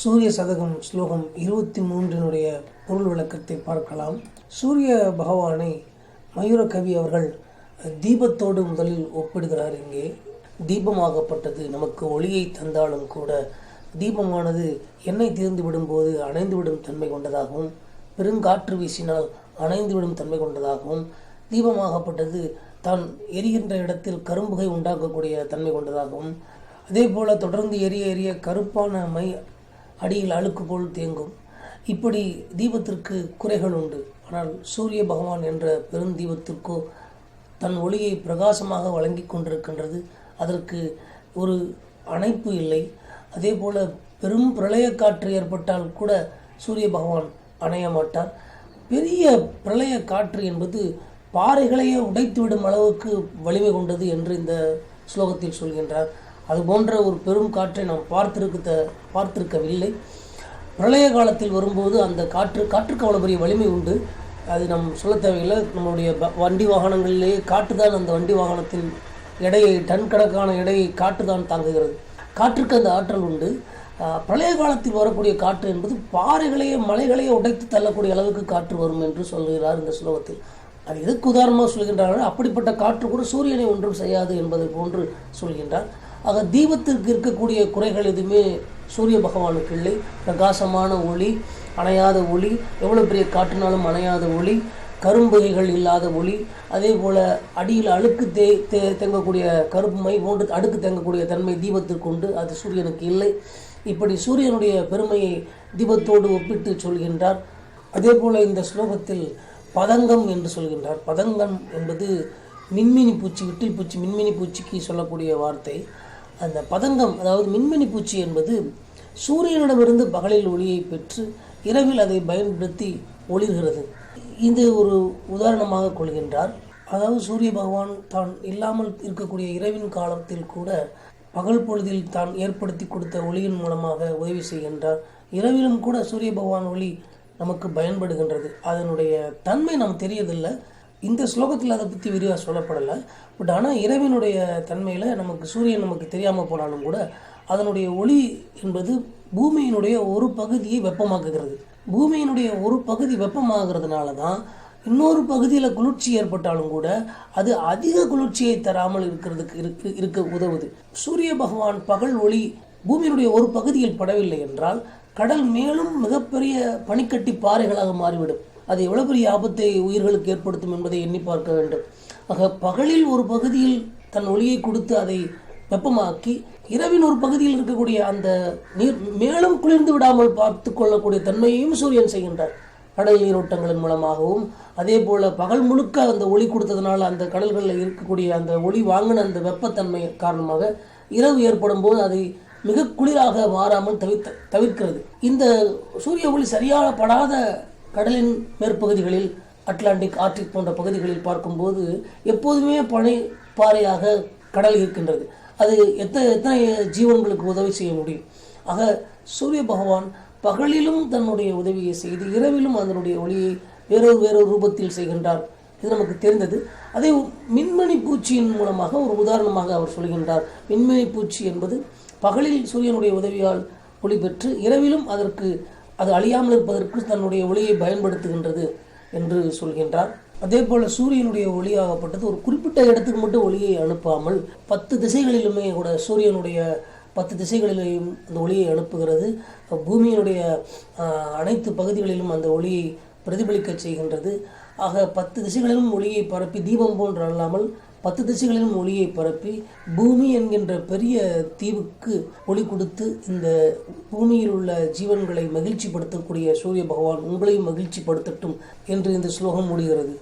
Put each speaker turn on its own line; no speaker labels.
சூரிய சதகம் ஸ்லோகம் இருபத்தி மூன்றினுடைய பொருள் விளக்கத்தை பார்க்கலாம். சூரிய பகவானை மயூர கவி அவர்கள் தீபத்தோடு முதலில் ஒப்பிடுகிறார் இங்கே. தீபமாகப்பட்டது நமக்கு ஒளியை தந்தாலும் கூட தீபமானது எண்ணெய் தீர்ந்து விடும்போது அணைந்துவிடும் தன்மை கொண்டதாகவும் பெருங்காற்று வீசினால் அணைந்துவிடும் தன்மை கொண்டதாகவும் தீபமாகப்பட்டது தான் எரிகின்ற இடத்தில் கரும்புகை உண்டாக்கக்கூடிய தன்மை கொண்டதாகவும் அதே போல தொடர்ந்து எரிய எரிய கருப்பான மை அடியில் அழுக்கு போல் தேங்கும். இப்படி தீபத்திற்கு குறைகள் உண்டு. ஆனால் சூரிய பகவான் என்ற பெருந்தீபத்திற்கோ தன் ஒளியை பிரகாசமாக வழங்கி கொண்டிருக்கின்றது. அதற்கு ஒரு அணைப்பு இல்லை. அதே போல பெரும் பிரளய காற்று ஏற்பட்டால் கூட சூரிய பகவான் அணைய மாட்டார். பெரிய பிரளய காற்று என்பது பாறைகளையே உடைத்துவிடும் அளவுக்கு வலிமை கொண்டது என்று இந்த ஸ்லோகத்தில் சொல்கின்றார். அது போன்ற ஒரு பெரும் காற்றை நாம் பார்த்திருக்க பார்த்திருக்கவில்லை. பிரளய காலத்தில் வரும்போது அந்த காற்று காற்றுக்கு அவ்வளோ பெரிய வலிமை உண்டு. அது நம் சொல்ல தேவையில்லை. நம்மளுடைய வண்டி வாகனங்களிலேயே காற்று தான் அந்த வண்டி வாகனத்தின் எடையை டன் கணக்கான எடையை காற்று தான் தாங்குகிறது. காற்றுக்கு அந்த ஆற்றல் உண்டு. பிரளய காலத்தில் வரக்கூடிய காற்று என்பது பாறைகளையே மலைகளையே உடைத்து தள்ளக்கூடிய அளவுக்கு காற்று வரும் என்று சொல்கிறார் இந்த ஸ்லோகத்தில். அது எதுக்கு உதாரணமாக சொல்கின்றார்கள்? அப்படிப்பட்ட காற்று கூட சூரியனை ஒன்றும் செய்யாது என்பதை போன்று சொல்கின்றார். ஆக தீபத்திற்கு இருக்கக்கூடிய குறைகள் எதுவுமே சூரிய பகவானுக்கு இல்லை. பிரகாசமான ஒளி அணையாத ஒளி எவ்வளோ பெரிய காற்றினாலும் அணையாத ஒளி கரும்புகைகள் இல்லாத ஒளி அதே போல் அடியில் அழுக்கு தே தே தேங்கக்கூடிய கருப்பு மை போன்று அடுக்கு தேங்கக்கூடிய தன்மை தீபத்திற்கு உண்டு. அது சூரியனுக்கு இல்லை. இப்படி சூரியனுடைய பெருமையை தீபத்தோடு ஒப்பிட்டு சொல்கின்றார். அதே போல் இந்த ஸ்லோகத்தில் பதங்கம் என்று சொல்கின்றார். பதங்கம் என்பது மின்மினி பூச்சி விட்டில் பூச்சி மின்மினி பூச்சிக்கு சொல்லக்கூடிய வார்த்தை. அந்த பதங்கம் அதாவது மின்மினி பூச்சி என்பது சூரியனிடமிருந்து பகலில் ஒளியை பெற்று இரவில் அதை பயன்படுத்தி ஒளிர்கிறது. இது ஒரு உதாரணமாக கொள்கின்றார். அதாவது சூரிய பகவான் தான் இல்லாமல் இருக்கக்கூடிய இரவின் காலத்தில் கூட பகல் பொழுதில் தான் ஏற்படுத்தி கொடுத்த ஒளியின் மூலமாக உதவி செய்கின்றார். இரவிலும் கூட சூரிய பகவான் ஒளி நமக்கு பயன்படுகின்றது. அதனுடைய தன்மை நாம் தெரியதில்லை இந்த ஸ்லோகத்தில் அதை பற்றி விரிவாக சொல்லப்படலை. பட் ஆனால் இரவினுடைய தன்மையில் நமக்கு சூரியன் நமக்கு தெரியாமல் போனாலும் கூட அதனுடைய ஒளி என்பது பூமியினுடைய ஒரு பகுதியை வெப்பமாக்குகிறது. பூமியினுடைய ஒரு பகுதி வெப்பமாகிறதுனால தான் இன்னொரு பகுதியில் குளிர்ச்சி ஏற்பட்டாலும் கூட அது அதிக குளிர்ச்சியை தராமல் இருக்கிறதுக்கு இருக்கு இருக்க உதவுது. சூரிய பகவான் பகல் ஒளி பூமியினுடைய ஒரு பகுதியில் படவில்லை என்றால் கடல் மேலும் மிகப்பெரிய பனிக்கட்டி பாறைகளாக மாறிவிடும். அது எவ்வளவு பெரிய ஆபத்தை உயிர்களுக்கு ஏற்படுத்தும் என்பதை எண்ணி பார்க்க வேண்டும். ஆக பகலில் ஒரு பகுதியில் தன் ஒளியை கொடுத்து அதை வெப்பமாக்கி இரவின் ஒரு பகுதியில் இருக்கக்கூடிய அந்த நீர் மேலும் குளிர்ந்து விடாமல் பார்த்து கொள்ளக்கூடிய தன்மையையும் சூரியன் செய்கின்றார். கடல் நீரோட்டங்களின் மூலமாகவும் அதே போல பகல் முழுக்க அந்த ஒளி கொடுத்ததுனால அந்த கடல்களில் இருக்கக்கூடிய அந்த ஒளி வாங்கின அந்த வெப்பத்தன்மை காரணமாக இரவு ஏற்படும் போது அதை மிக குளிராக மாறாமல் தவிர்த்த தவிர்க்கிறது. இந்த சூரிய ஒளி சரியாக படாத கடலின் மேற்பகுதிகளில் அட்லாண்டிக் ஆர்டிக் போன்ற பகுதிகளில் பார்க்கும்போது எப்போதுமே பனை பாறையாக கடல் இருக்கின்றது. அது எத்தனை எத்தனை ஜீவன்களுக்கு உதவி செய்ய முடியும்? ஆக சூரிய பகவான் பகலிலும் தன்னுடைய உதவியை செய்து இரவிலும் அதனுடைய ஒளியை வேறொரு வேறொரு ரூபத்தில் செய்கின்றார். இது நமக்கு தெரிந்தது. அதே மின்மணி பூச்சியின் மூலமாக ஒரு உதாரணமாக அவர் சொல்கின்றார். மின்மணி பூச்சி என்பது பகலில் சூரியனுடைய உதவியால் ஒளி பெற்று இரவிலும் அதற்கு அது அழியாமல் இருப்பதற்கு தன்னுடைய ஒளியை பயன்படுத்துகின்றது என்று சொல்கின்றார். அதே போல சூரியனுடைய ஒளியாகப்பட்டது ஒரு குறிப்பிட்ட இடத்துக்கு மட்டும் ஒளியை அனுப்பாமல் பத்து திசைகளிலுமே கூட சூரியனுடைய பத்து திசைகளிலேயும் அந்த ஒளியை அனுப்புகிறது. பூமியினுடைய அனைத்து பகுதிகளிலும் அந்த ஒளியை பிரதிபலிக்க செய்கின்றது. ஆக பத்து திசைகளிலும் ஒளியை பரப்பி தீபம் போன்று அல்லாமல் பத்து திசைகளிலும் ஒளியை பரப்பி பூமி என்கின்ற பெரிய தீவுக்கு ஒளி கொடுத்து இந்த பூமியில் உள்ள ஜீவன்களை மகிழ்ச்சிப்படுத்தக்கூடிய சூரிய பகவான் உங்களையும் மகிழ்ச்சிப்படுத்தட்டும் என்று இந்த ஸ்லோகம் முடிகிறது.